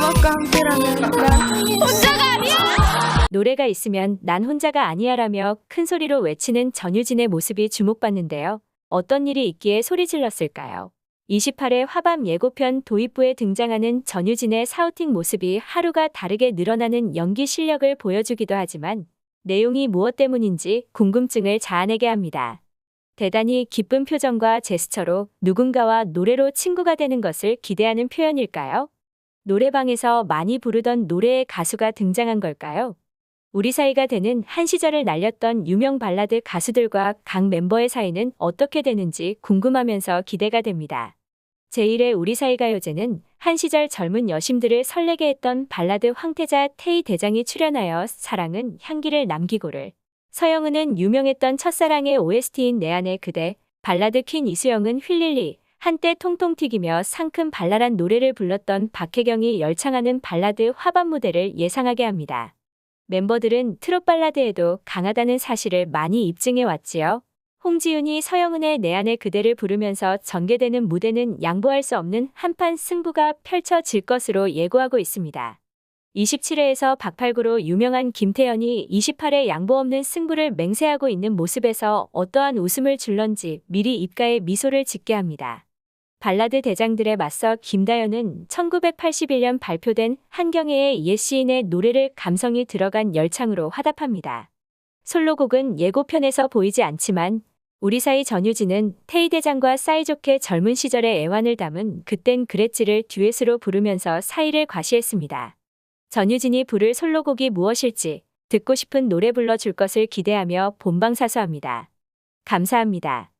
음악과 함께라면 난 노래가 있으면 난 혼자가 아니야라며 큰 소리로 외치는 전유진의 모습이 주목받는데요. 어떤 일이 있기에 소리 질렀을까요? 28회 화밤 예고편 도입부에 등장하는 전유진의 사우팅 모습이 하루가 다르게 늘어나는 연기 실력을 보여주기도 하지만 내용이 무엇 때문인지 궁금증을 자아내게 합니다. 대단히 기쁜 표정과 제스처로 누군가와 노래로 친구가 되는 것을 기대하는 표현일까요? 노래방에서 많이 부르던 노래의 가수가 등장한 걸까요? 우리 사이가 되는 한 시절을 날렸던 유명 발라드 가수들과 각 멤버의 사이는 어떻게 되는지 궁금하면서 기대가 됩니다. 제1의 우리 사이 가 요제는 한 시절 젊은 여심들을 설레게 했던 발라드 황태자 태희 대장이 출연하여 사랑은 향기를 남기고를 서영은은 유명했던 첫사랑의 OST인 내 안의 그대, 발라드 퀸 이수영은 휠릴리, 한때 통통 튀기며 상큼 발랄한 노래를 불렀던 박혜경이 열창하는 발라드 화반 무대를 예상하게 합니다. 멤버들은 트롯 발라드에도 강하다는 사실을 많이 입증해 왔지요. 홍지윤이 서영은의 내 안의 그대를 부르면서 전개되는 무대는 양보할 수 없는 한판 승부가 펼쳐질 것으로 예고하고 있습니다. 27회에서 박팔구로 유명한 김태현이 28회 양보 없는 승부를 맹세하고 있는 모습에서 어떠한 웃음을 줄런지 미리 입가에 미소를 짓게 합니다. 발라드 대장들에 맞서 김다연은 1981년 발표된 한경애의 옛 시인의 노래를 감성이 들어간 열창으로 화답합니다. 솔로곡은 예고편에서 보이지 않지만 우리 사이 전유진은 태희 대장과 사이좋게 젊은 시절의 애환을 담은 그땐 그랬지를 듀엣으로 부르면서 사이를 과시했습니다. 전유진이 부를 솔로곡이 무엇일지 듣고 싶은 노래 불러줄 것을 기대하며 본방사수합니다. 감사합니다.